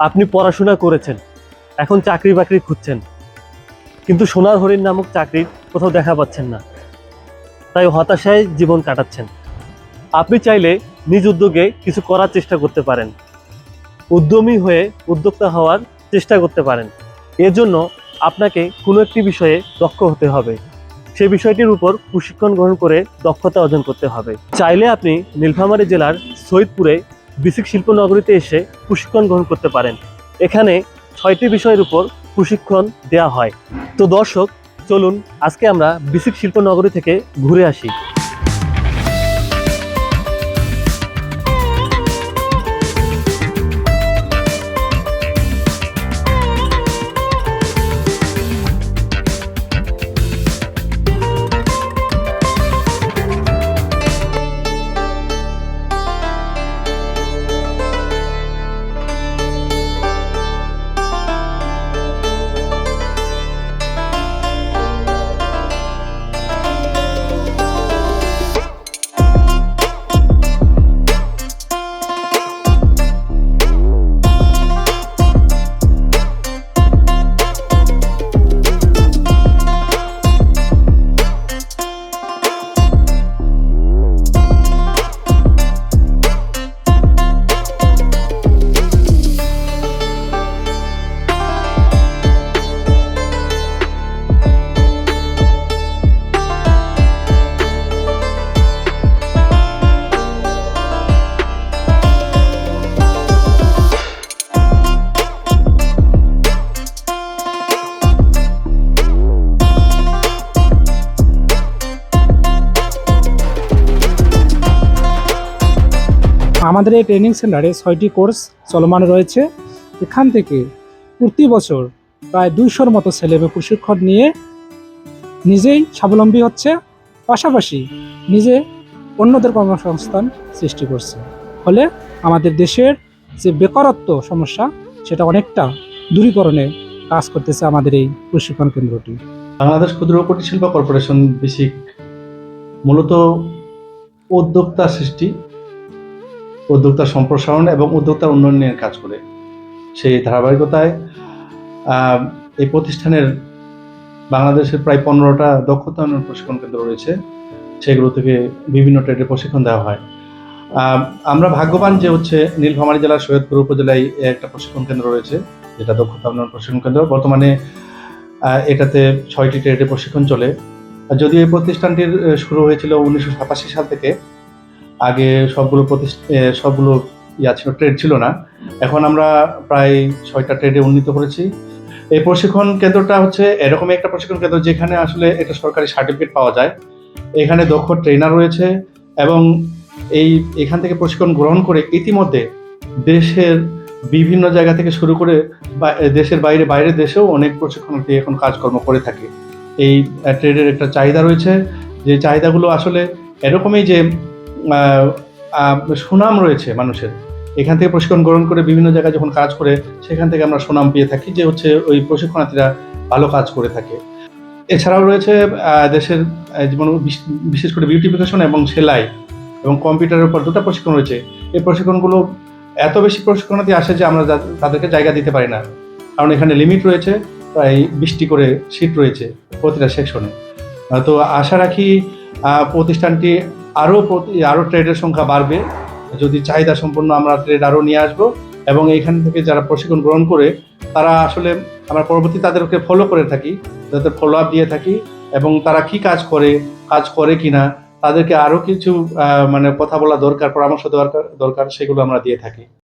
আপনি পড়াশোনা করেছেন, এখন চাকরি বাকরি খুঁজছেন। কিন্তু সোনার হরিণ নামক চাকরির কোথাও দেখা পাচ্ছেন না। তাই হতাশায় জীবন কাটাচ্ছেন। আপনি চাইলে নিজ উদ্যোগে কিছু করার চেষ্টা করতে পারেন। উদ্যমী হয়ে উদ্যোক্তা হওয়ার চেষ্টা করতে পারেন। এজন্য আপনাকে কোনো একটি বিষয়ে দক্ষ হতে হবে। সে বিষয়টির উপর প্রশিক্ষণ গ্রহণ করে দক্ষতা অর্জন করতে হবে। চাইলে আপনি নীলফামারী জেলার সৈয়দপুরে বিসিক শিল্প নগরীতে এসে প্রশিক্ষণ গ্রহণ করতে পারেন। এখানে ছয়টি বিষয়ের উপর প্রশিক্ষণ দেয়া হয়। তো দর্শক, চলুন আজকে আমরা বিসিক শিল্প নগরী থেকে ঘুরে আসি। আমাদের এই ট্রেনিং সেন্টারে ছয়টি কোর্স চলমান রয়েছে। এখান থেকে প্রতি বছর প্রায় দুইশোর মতো ছেলে মেয়ে প্রশিক্ষণ নিয়ে নিজেই স্বাবলম্বী হচ্ছে, পাশাপাশি নিজে অন্যদের কর্মসংস্থান সৃষ্টি করছে। ফলে আমাদের দেশের যে বেকারত্ব সমস্যা, সেটা অনেকটা দূরীকরণে কাজ করতেছে আমাদের এই প্রশিক্ষণ কেন্দ্রটি। বাংলাদেশ ক্ষুদ্র কুটির শিল্প কর্পোরেশন বেসিক মূলত উদ্যোক্তা সৃষ্টি। উদ্যোক্তা সম্প্রসারণ এবং উদ্যোক্তা উন্নয়নের কাজ করে। সেই ধারাবাহিকতায় এই প্রতিষ্ঠানের বাংলাদেশের প্রায় পনেরোটা দক্ষতা উন্নয়ন প্রশিক্ষণ কেন্দ্র রয়েছে। সেগুলো থেকে বিভিন্ন ট্রেডে প্রশিক্ষণ দেওয়া হয়। আমরা ভাগ্যবান যে হচ্ছে নীলফামারী জেলার সৈয়দপুর উপজেলায় একটা প্রশিক্ষণ কেন্দ্র রয়েছে, যেটা দক্ষতা উন্নয়ন প্রশিক্ষণ কেন্দ্র। বর্তমানে এটাতে ছয়টি ট্রেডে প্রশিক্ষণ চলে। যদিও এই প্রতিষ্ঠানটির শুরু হয়েছিল উনিশশো সাতাশি সাল থেকে আগে সবগুলো সবগুলো ইয়া ছিল ট্রেড ছিল না। এখন আমরা প্রায় ছয়টা ট্রেডে উন্নীত করেছি এই প্রশিক্ষণ কেন্দ্রটা হচ্ছে এরকমই একটা প্রশিক্ষণ কেন্দ্র যেখানে আসলে একটা সরকারি সার্টিফিকেট পাওয়া যায়। এখানে দক্ষ ট্রেনার রয়েছে এবং এই, এখান থেকে প্রশিক্ষণ গ্রহণ করে ইতিমধ্যে দেশের বিভিন্ন জায়গা থেকে শুরু করে দেশের বাইরে, বাইরের দেশেও অনেক প্রশিক্ষণার্থী এখন কাজকর্ম করে থাকে। এই ট্রেডের একটা চাহিদা রয়েছে। যে চাহিদাগুলো আসলে এরকমই যে সুনাম রয়েছে মানুষের। এখান থেকে প্রশিক্ষণ গ্রহণ করে বিভিন্ন জায়গায় যখন কাজ করে, সেখান থেকে আমরা সুনাম পেয়ে থাকি যে হচ্ছে ওই প্রশিক্ষণার্থীরা ভালো কাজ করে থাকে। এছাড়াও রয়েছে দেশের যেমন বিশেষ করে বিউটিফিকেশন এবং সেলাই এবং কম্পিউটারের উপর দুটো প্রশিক্ষণ রয়েছে। এই প্রশিক্ষণগুলো এত বেশি প্রশিক্ষণার্থী আসে যে আমরা তাদেরকে জায়গা দিতে পারি না। কারণ এখানে লিমিট রয়েছে, প্রায় বিশটি করে সিট রয়েছে প্রতিটা সেকশনে তো আশা রাখি প্রতিষ্ঠানটি আরও প্রতি, আরও ট্রেডের সংখ্যা বাড়বে। যদি চাহিদা সম্পন্ন আমরা ট্রেড আরও নিয়ে আসব এবং এইখান থেকে যারা প্রশিক্ষণ গ্রহণ করে, তারা আসলে আমরা পরবর্তী তাদেরকে ফলো করে থাকি, তাদের ফলো আপ দিয়ে থাকি এবং তারা কি কাজ করে কাজ করে কি না তাদেরকে আরও কিছু মানে কথা বলা দরকার, পরামর্শ দরকার দরকার, সেগুলো আমরা দিয়ে থাকি।